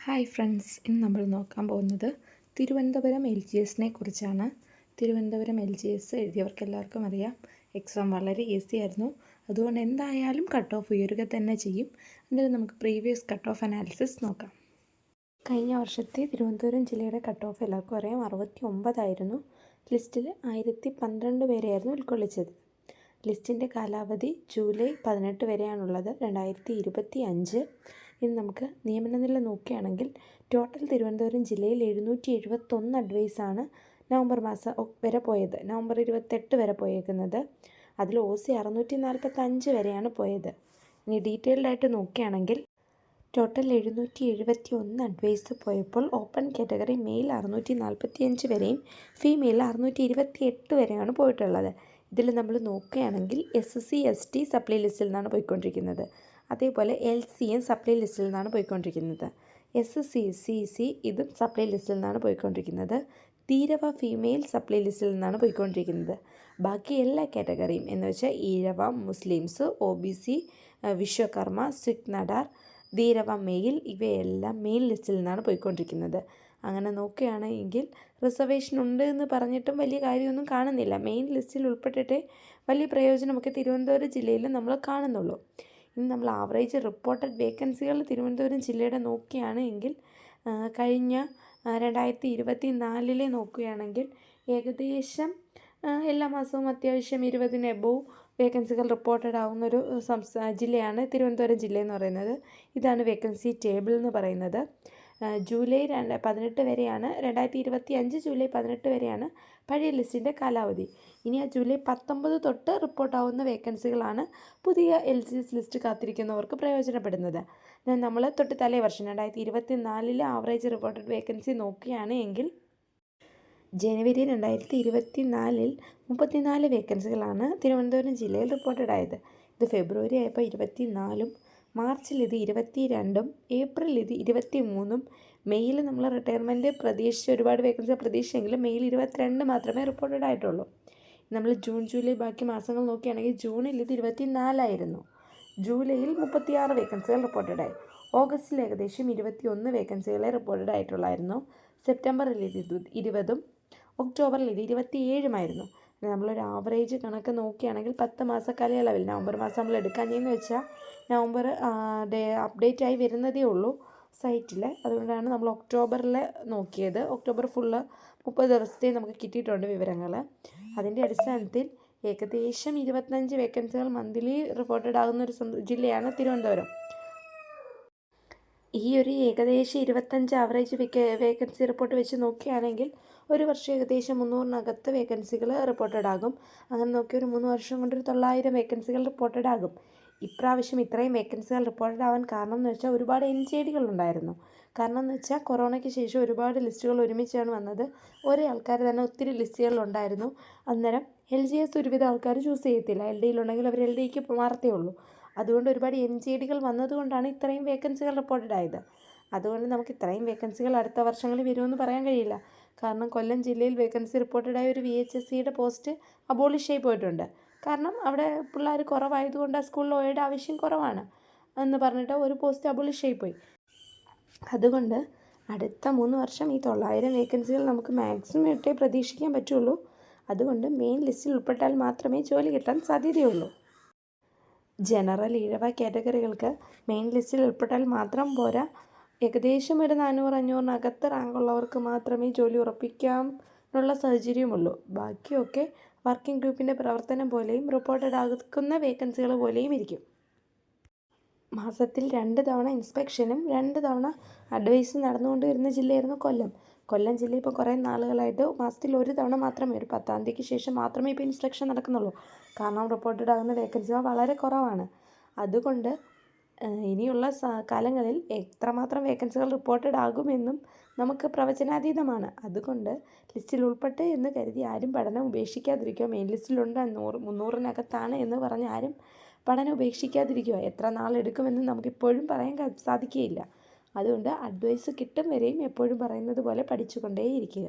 Hi friends ഇന്ന് നമ്മൾ നോക്കാൻ പോകുന്നത് തിരുവനന്തപുരം എൽ ജി എസിനെ കുറിച്ചാണ്. തിരുവനന്തപുരം എൽ ജി എസ് എഴുതിയവർക്ക് എല്ലാവർക്കും അറിയാം. എക്സാം വളരെ ഈസി ആയിരുന്നു. അതുകൊണ്ട് എന്തായാലും കട്ട് ഓഫ് ഉയരുക തന്നെ ചെയ്യും. എന്നിട്ട് നമുക്ക് പ്രീവിയസ് കട്ട് ഓഫ് അനാലിസിസ് നോക്കാം. കഴിഞ്ഞ വർഷത്തെ തിരുവനന്തപുരം ജില്ലയുടെ കട്ട് ഓഫ് എല്ലാവർക്കും അറിയാം. അറുപത്തി ഒമ്പതായിരുന്നു ലിസ്റ്റിൽ ആയിരത്തി പന്ത്രണ്ട് പേരെയായിരുന്നു ഉൾക്കൊള്ളിച്ചത്. ലിസ്റ്റിന്റെ കാലാവധി ജൂലൈ പതിനെട്ട് വരെയാണുള്ളത്. രണ്ടായിരത്തി ഇരുപത്തി അഞ്ച് ഇനി നമുക്ക് നിയമന നില നോക്കുകയാണെങ്കിൽ ടോട്ടൽ തിരുവനന്തപുരം ജില്ലയിൽ എഴുന്നൂറ്റി എഴുപത്തൊന്ന് അഡ്വൈസാണ് നവംബർ മാസം വരെ പോയത്. നവംബർ ഇരുപത്തെട്ട് വരെ പോയേക്കുന്നത്. അതിൽ ഒ സി അറുന്നൂറ്റി നാൽപ്പത്തഞ്ച് വരെയാണ് പോയത്. ഇനി ഡീറ്റെയിൽഡായിട്ട് നോക്കുകയാണെങ്കിൽ ടോട്ടൽ എഴുന്നൂറ്റി എഴുപത്തി ഒന്ന് അഡ്വൈസ് പോയപ്പോൾ ഓപ്പൺ കാറ്റഗറി മെയിൽ അറുന്നൂറ്റി നാൽപ്പത്തി അഞ്ച് വരെയും ഫീമെയിൽ അറുന്നൂറ്റി ഇരുപത്തി എട്ട് വരെയാണ് പോയിട്ടുള്ളത്. ഇതിൽ നമ്മൾ നോക്കുകയാണെങ്കിൽ S S C S T supply ലിസ്റ്റിൽ നിന്നാണ് പോയിക്കൊണ്ടിരിക്കുന്നത്. അതേപോലെ എൽ സി എം സപ്ലൈ ലിസ്റ്റിൽ നിന്നാണ് പോയിക്കൊണ്ടിരിക്കുന്നത്. എസ് സി സി സി ഇതും സപ്ലൈ ലിസ്റ്റിൽ നിന്നാണ് പോയിക്കൊണ്ടിരിക്കുന്നത്. തീരവ ഫീമെയിൽ സപ്ലൈ ലിസ്റ്റിൽ നിന്നാണ് പോയിക്കൊണ്ടിരിക്കുന്നത്. ബാക്കി എല്ലാ കാറ്റഗറിയും എന്ന് വെച്ചാൽ Ezhava Muslims O B C Vishwakarma Sikh Nadar Dheevara main ഇവയെല്ലാം മെയിൽ ലിസ്റ്റിൽ നിന്നാണ് പോയിക്കൊണ്ടിരിക്കുന്നത്. അങ്ങനെ നോക്കുകയാണെങ്കിൽ റിസർവേഷൻ ഉണ്ട് എന്ന് പറഞ്ഞിട്ടും വലിയ കാര്യമൊന്നും കാണുന്നില്ല. മെയിൻ ലിസ്റ്റിൽ ഉൾപ്പെട്ടിട്ടേ വലിയ പ്രയോജനമൊക്കെ തിരുവനന്തപുരം ജില്ലയിൽ നമ്മൾ കാണുന്നുള്ളൂ. നമ്മൾ ആവറേജ് റിപ്പോർട്ടഡ് വേക്കൻസികൾ തിരുവനന്തപുരം ജില്ലയുടെ നോക്കുകയാണ് എങ്കിൽ കഴിഞ്ഞ രണ്ടായിരത്തി ഇരുപത്തി നാലിലെ നോക്കുകയാണെങ്കിൽ ഏകദേശം എല്ലാ മാസവും അത്യാവശ്യം ഇരുപതിന് എബോവ് വേക്കൻസികൾ റിപ്പോർട്ടഡ് ആവുന്നൊരു സംസ്ഥാന ജില്ലയാണ് തിരുവനന്തപുരം ജില്ല എന്ന് പറയുന്നത്. ഇതാണ് വേക്കൻസി ടേബിൾ എന്ന് പറയുന്നത്. ജൂലൈ രണ്ട് പതിനെട്ട് വരെയാണ് രണ്ടായിരത്തി ഇരുപത്തി അഞ്ച് ജൂലൈ പതിനെട്ട് വരെയാണ് പഴയ ലിസ്റ്റിന്റെ കാലാവധി. ഇനി ആ ജൂലൈ പത്തൊമ്പത് തൊട്ട് റിപ്പോർട്ടാവുന്ന വേക്കൻസികളാണ് പുതിയ എൽ സി എസ് ലിസ്റ്റ് കാത്തിരിക്കുന്നവർക്ക് പ്രയോജനപ്പെടുന്നത്. നമ്മൾ തൊട്ട് തലേ വർഷം രണ്ടായിരത്തി ഇരുപത്തി നാലിലെ ആവറേജ് റിപ്പോർട്ടഡ് വേക്കൻസി നോക്കുകയാണ് എങ്കിൽ ജനുവരി രണ്ടായിരത്തി ഇരുപത്തി നാലിൽ മുപ്പത്തിനാല് വേക്കൻസികളാണ് തിരുവനന്തപുരം ജില്ലയിൽ റിപ്പോർട്ടഡ് ആയത് ഇത് ഫെബ്രുവരി ആയപ്പോൾ ഇരുപത്തി നാലും മാർച്ചിൽ ഇത് ഇരുപത്തി രണ്ടും ഏപ്രിൽ ഇത് ഇരുപത്തി മൂന്നും മെയ്യിൽ നമ്മൾ റിട്ടയർമെന്റ് പ്രതീക്ഷിച്ച് ഒരുപാട് വേക്കൻസി പ്രതീക്ഷിച്ചെങ്കിലും മെയ്യിൽ ഇരുപത്തിരണ്ട് മാത്രമേ റിപ്പോർട്ടഡ് ആയിട്ടുള്ളൂ. നമ്മൾ ജൂൺ ജൂലൈ ബാക്കി മാസങ്ങൾ നോക്കുകയാണെങ്കിൽ ജൂണിൽ ഇത് ഇരുപത്തി നാലായിരുന്നു ജൂലൈയിൽ മുപ്പത്തിയാറ് വേക്കൻസികൾ റിപ്പോർട്ടഡ് ആയി. ഓഗസ്റ്റിൽ ഏകദേശം ഇരുപത്തി ഒന്ന് വേക്കൻസികളെ റിപ്പോർട്ടഡ് ആയിട്ടുള്ളായിരുന്നു. സെപ്റ്റംബറിൽ ഇത് ഇരുപതും ഒക്ടോബറിൽ ഇത് ഇരുപത്തിയേഴുമായിരുന്നു. നമ്മളൊരു ആവറേജ് കണക്ക് നോക്കുകയാണെങ്കിൽ പത്ത് മാസ കാലയളവിൽ നവംബർ മാസം നമ്മൾ എടുക്കാഞ്ഞെന്ന് വെച്ചാൽ നവംബർ ഡേ അപ്ഡേറ്റ് ആയി വരുന്നതേ ഉള്ളൂ സൈറ്റിൽ അതുകൊണ്ടാണ് നമ്മൾ ഒക്ടോബറിൽ നോക്കിയത്. ഒക്ടോബർ ഫുള്ള് മുപ്പത് ദിവസത്തെ നമുക്ക് കിട്ടിയിട്ടുണ്ട് വിവരങ്ങൾ അതിന്റെ അടിസ്ഥാനത്തിൽ ഏകദേശം ഇരുപത്തഞ്ച് വേക്കൻസികൾ മന്ത്ലി റിപ്പോർട്ടഡ് ആകുന്ന ഒരു ജില്ലയാണ് തിരുവനന്തപുരം. ഈ ഒരു ഏകദേശം ഇരുപത്തഞ്ച് ആവറേജ് വേക്കൻസി റിപ്പോർട്ട് വെച്ച് നോക്കുകയാണെങ്കിൽ ഒരു വർഷം ഏകദേശം മുന്നൂറിനകത്ത് വേക്കൻസികൾ റിപ്പോർട്ടഡ് ആകും. അങ്ങനെ നോക്കി ഒരു മൂന്ന് വർഷം കൊണ്ട് ഒരു തൊള്ളായിരം വേക്കൻസികൾ റിപ്പോർട്ടഡ് ആകും. ഇപ്രാവശ്യം ഇത്രയും വേക്കൻസികൾ റിപ്പോർട്ടഡ് ആവാൻ കാരണം എന്ന് വെച്ചാൽ ഒരുപാട് എൻ ജി ഡികൾ ഉണ്ടായിരുന്നു. കാരണം എന്ന് വെച്ചാൽ കൊറോണയ്ക്ക് ശേഷം ഒരുപാട് ലിസ്റ്റുകൾ ഒരുമിച്ചാണ് വന്നത്. ഒരേ ആൾക്കാർ തന്നെ ഒത്തിരി ലിസ്റ്റുകൾ ഉണ്ടായിരുന്നു. അന്നേരം എൽ ജി എസ് ഒരുവിധ ആൾക്കാർ ചൂസ് ചെയ്യത്തില്ല. എൽ ഡിയിലുണ്ടെങ്കിൽ അവർ എൽ ഡിക്ക് മാറത്തേ ഉള്ളൂ. അതുകൊണ്ട് ഒരുപാട് എൻ ജി ഡികൾ വന്നതുകൊണ്ടാണ് ഇത്രയും വേക്കൻസികൾ റിപ്പോർട്ടഡ് ആയത്. അതുകൊണ്ട് നമുക്ക് ഇത്രയും വേക്കൻസികൾ അടുത്ത വർഷങ്ങളിൽ വരുമെന്ന് പറയാൻ കഴിയില്ല. കാരണം കൊല്ലം ജില്ലയിൽ വേക്കൻസി റിപ്പോർട്ടഡ് ആയ ഒരു വി എച്ച് എസ് സിയുടെ പോസ്റ്റ് അബോളിഷ് ആയി പോയിട്ടുണ്ട്. കാരണം അവിടെ പിള്ളേർ കുറവായതുകൊണ്ട് ആ സ്കൂളിൽ ഒയുടെ ആവശ്യം കുറവാണ് എന്ന് പറഞ്ഞിട്ട് ഒരു പോസ്റ്റ് അബോളിഷ് പോയി. അതുകൊണ്ട് അടുത്ത മൂന്ന് വർഷം ഈ തൊള്ളായിരം വേക്കൻസികൾ നമുക്ക് മാക്സിമം ഇട്ടേ പ്രതീക്ഷിക്കാൻ പറ്റുള്ളൂ. അതുകൊണ്ട് മെയിൻ ലിസ്റ്റിൽ ഉൾപ്പെട്ടാൽ മാത്രമേ ജോലി കിട്ടാൻ സാധ്യതയുള്ളൂ. ജനറൽ ഈഴവ കാറ്റഗറികൾക്ക് മെയിൻ ലിസ്റ്റിൽ ഉൾപ്പെട്ടാൽ മാത്രം പോരാ. ഏകദേശം ഒരു നാനൂറ് അഞ്ഞൂറിനകത്ത് റാങ്കുള്ളവർക്ക് മാത്രമേ ജോലി ഉറപ്പിക്കാനുള്ള സാഹചര്യമുള്ളൂ. ബാക്കിയൊക്കെ വർക്കിംഗ് ഗ്രൂപ്പിന്റെ പ്രവർത്തനം പോലെയും റിപ്പോർട്ടഡ് ആകുന്ന വേക്കൻസികൾ പോലെയും ഇരിക്കും. മാസത്തിൽ രണ്ട് തവണ ഇൻസ്പെക്ഷനും രണ്ട് തവണ അഡ്വൈസും നടന്നുകൊണ്ട് വരുന്ന ജില്ലയായിരുന്നു കൊല്ലം. കൊല്ലം ജില്ലയിൽ ഇപ്പോൾ കുറേ നാളുകളായിട്ട് മാസത്തിൽ ഒരു തവണ മാത്രമേ ഒരു പത്താം തീയതിക്ക് ശേഷം മാത്രമേ ഇപ്പോൾ ഇൻസ്ട്രക്ഷൻ നടക്കുന്നുള്ളൂ. കാരണം റിപ്പോർട്ടഡ് ആകുന്ന വേക്കൻസികൾ വളരെ കുറവാണ്. അതുകൊണ്ട് ഇനിയുള്ള കാലങ്ങളിൽ എത്രമാത്രം വേക്കൻസികൾ റിപ്പോർട്ടഡ് ആകുമെന്നും നമുക്ക് പ്രവചനാതീതമാണ്. അതുകൊണ്ട് ലിസ്റ്റിൽ ഉൾപ്പെട്ട് എന്ന് കരുതി ആരും പഠനം ഉപേക്ഷിക്കാതിരിക്കുക. മെയിൻ ലിസ്റ്റിലുണ്ട് നൂറ് മുന്നൂറിനകത്താണ് എന്ന് പറഞ്ഞ് ആരും പഠനം ഉപേക്ഷിക്കാതിരിക്കുക. എത്ര നാളെടുക്കുമെന്ന് നമുക്കിപ്പോഴും പറയാൻ സാധിക്കുകയില്ല. അതുകൊണ്ട് അഡ്വൈസ് കിട്ടും വരെയും എപ്പോഴും പറയുന്നത് പോലെ പഠിച്ചുകൊണ്ടേയിരിക്കുക.